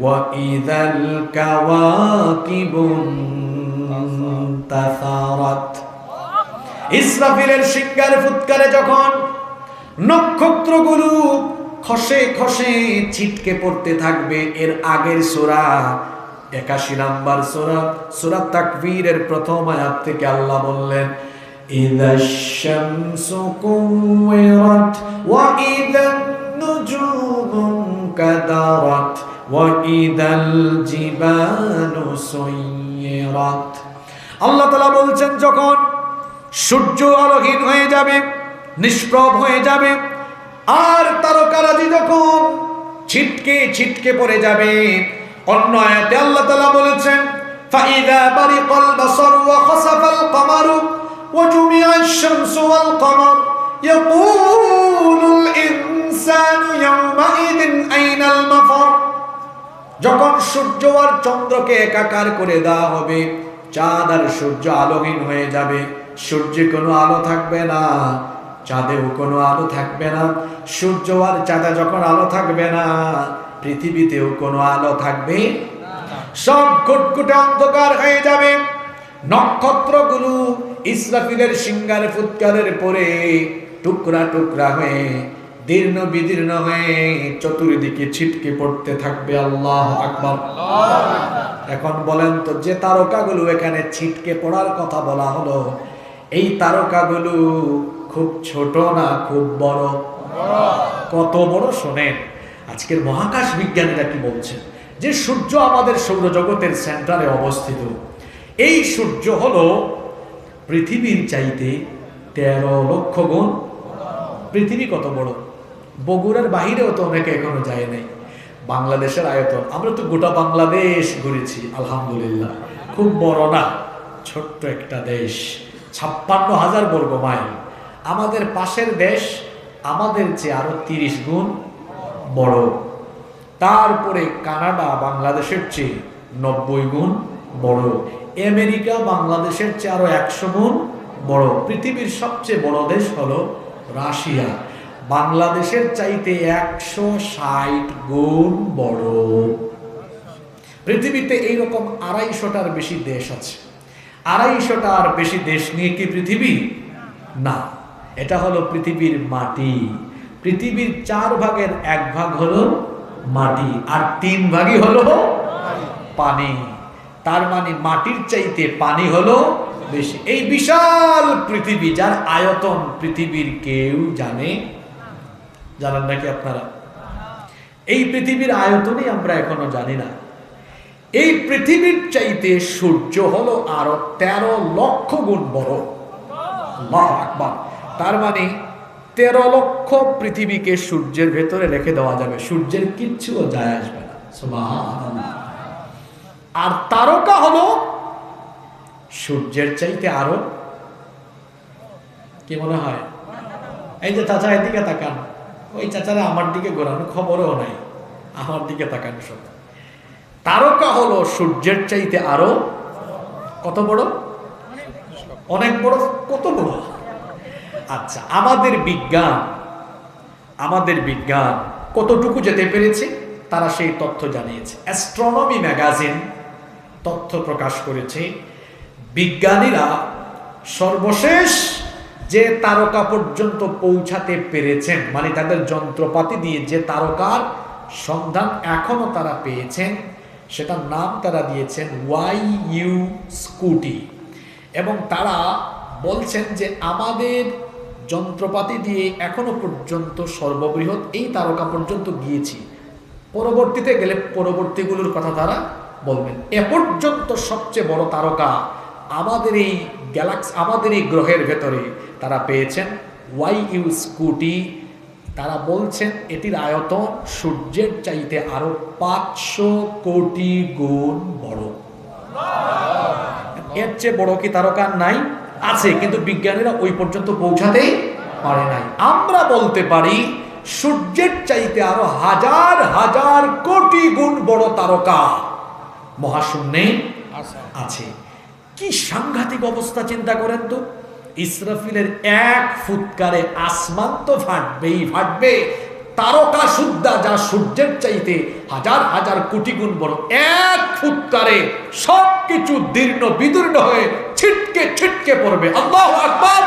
وإذا الكواكب انتثرت ইসরাফিলের শিকার ফুৎকারে যখন নক্ষত্রগুলো খসে খসে ছিটকে পড়তে থাকবে এর আগের সোরা একাশি নাম্বার সোরা সোরা তাকবীরের প্রথম আয়াত থেকে আল্লাহ বললেন إذا الشمس كورت وإذا النجوم انكدرت وإذا الجبال سيرت আল্লাহ তালা বলছেন যখন সূর্য আলোহীন হয়ে যাবে নিষ্প্রভ হয়ে যাবে আর তারকারাজি যখন ছিটকে ছিটকে পড়ে যাবে অন্য আয়াতে আল্লাহ তালা বলেছেন فإذا برق البصر وخسف القمر وجمع الشمس والقمر يقول الإنسان সূর্য আর চন্দ্রকে একাকার করে দেওয়া হবে। চাঁদ আর সূর্য আলোহীন হয়ে যাবে। সূর্যে কোনো আলো থাকবে না, চাঁদেও কোনো আলো থাকবে না। সূর্য আর চাঁদে যখন আলো থাকবে না, পৃথিবীতেও কোনো আলো থাকবে সব ঘুটঘুটে অন্ধকার হয়ে যাবে। নক্ষত্রগুলো ইসরাফিলের সিঙ্গার ফুৎকারের পরে টুকরা টুকরা হয়ে দীর্ণ বিদীর্ণ হয়ে চতুর্দিকে ছিটকে পড়তে থাকবে আল্লাহ আকবর। এখন বলেন তো, যে তারকাগুলো এখানে ছিটকে পড়ার কথা বলা হলো, এই তারকাগুলো খুব ছোট না খুব বড়? কত বড় শোনেন, আজকের মহাকাশ বিজ্ঞানীরা কি বলছেন? যে সূর্য আমাদের সৌরজগতের সেন্টারে অবস্থিত, এই সূর্য হলো পৃথিবীর চাইতে তেরো লক্ষ গুণ। পৃথিবী কত বড়? বগুড়ার বাহিরেও তো অনেকে এখনও যায় নাই। বাংলাদেশের আয়তন। আমরা তো গোটা বাংলাদেশ ঘুরেছি, আলহামদুলিল্লাহ। খুব বড় না, ছোট্ট একটা দেশ। ছাপ্পান্ন হাজার বর্গ মাইল। আমাদের পাশের দেশ, আমাদের চেয়ে আরও তিরিশ গুণ বড়। তারপরে কানাডা, বাংলাদেশের চেয়ে নব্বই গুণ বড়। আমেরিকা, বাংলাদেশের চেয়ে আরও একশো গুণ বড়। পৃথিবীর সবচেয়ে বড় দেশ হলো রাশিয়া। বাংলাদেশের চাইতে একশো ষাট গুণ বড়। পৃথিবীতে এইরকম আড়াইশোটার বেশি দেশ আছে। আড়াইশোটার বেশি দেশ নিয়ে কি পৃথিবী? না, এটা হলো পৃথিবীর মাটি। পৃথিবীর চার ভাগের এক ভাগ হলো মাটি, আর তিন ভাগই হলো পানি। তার মানে মাটির চাইতে পানি হলো বেশি। এই বিশাল পৃথিবী, যার আয়তন পৃথিবীর কেউ জানে জানেন নাকি আপনারা? এই পৃথিবীর আয়তনই আমরা এখনও জানি না। এই পৃথিবীর চাইতে সূর্য হলো আরও তেরো লক্ষ গুণ বড়। তার মানে তেরো লক্ষ পৃথিবীকে সূর্যের ভেতরে রেখে দেওয়া যাবে। সূর্যের কিচ্ছুও যায় আসবে না। আর তারকা হলো সূর্যের চাইতে আরও, কি মনে হয়? এই যে চাচা, এদিকে তাকান। ওই চাচারা আমার দিকে ঘোরানো খবরও নাই, আমার দিকে তাকান সব। তারকা হলো সূর্যের চাইতে আরও কত বড়? অনেক বড়, কত বড়? আচ্ছা আমাদের বিজ্ঞান আমাদের বিজ্ঞান কতটুকু যেতে পেরেছে তারা সেই তথ্য জানিয়েছে। অ্যাস্ট্রোনমি ম্যাগাজিন তথ্য প্রকাশ করেছে, বিজ্ঞানীরা সর্বশেষ যে তারকা পর্যন্ত পৌঁছাতে পেরেছেন মানে তাদের যন্ত্রপাতি দিয়ে যে তারকার সন্ধান এখনও তারা পেয়েছেন, সেটার নাম তারা দিয়েছেন ওয়াই ইউ স্কুটি। এবং তারা বলছেন যে আমাদের যন্ত্রপাতি দিয়ে এখনও পর্যন্ত সর্ববৃহৎ এই তারকা পর্যন্ত গিয়েছি। পরবর্তীতে গেলে পরবর্তীগুলোর কথা তারা বলবেন। এ পর্যন্ত সবচেয়ে বড় তারকা আমাদের এই গ্যালাক্স, আমাদের এই গ্রহের ভেতরে তারা পেয়েছেন। ওয়াই ইউ স্কুটি তারা বলছেন এটির আয়তন সূর্যের চাইতে আরও পাঁচশো কোটি গুণ বড়। এর চেয়ে বড় কি তারকা নাই? আছে কিন্তু বিজ্ঞানীরা ওই পর্যন্ত পৌঁছাতেই পারে নাই। আমরা বলতে পারি সূর্যের চাইতে আরও হাজার হাজার কোটি গুণ বড় তারকা মহাশূন্যে আছে। কি সাংঘাতিক অবস্থা চিন্তা করেন তো। ইসরাফিলের এক ফুৎকারে আসমান তো ফাটবেই, ফাটবে। তারকা সুদ্ধা যা সূর্যের চাইতে হাজার হাজার কোটি গুণ বড়। এক ফুৎকারে সব কিছু দীর্ণ বিদীর্ণ হয়ে ছিটকে ছিটকে পড়বে। আল্লাহ আকবার।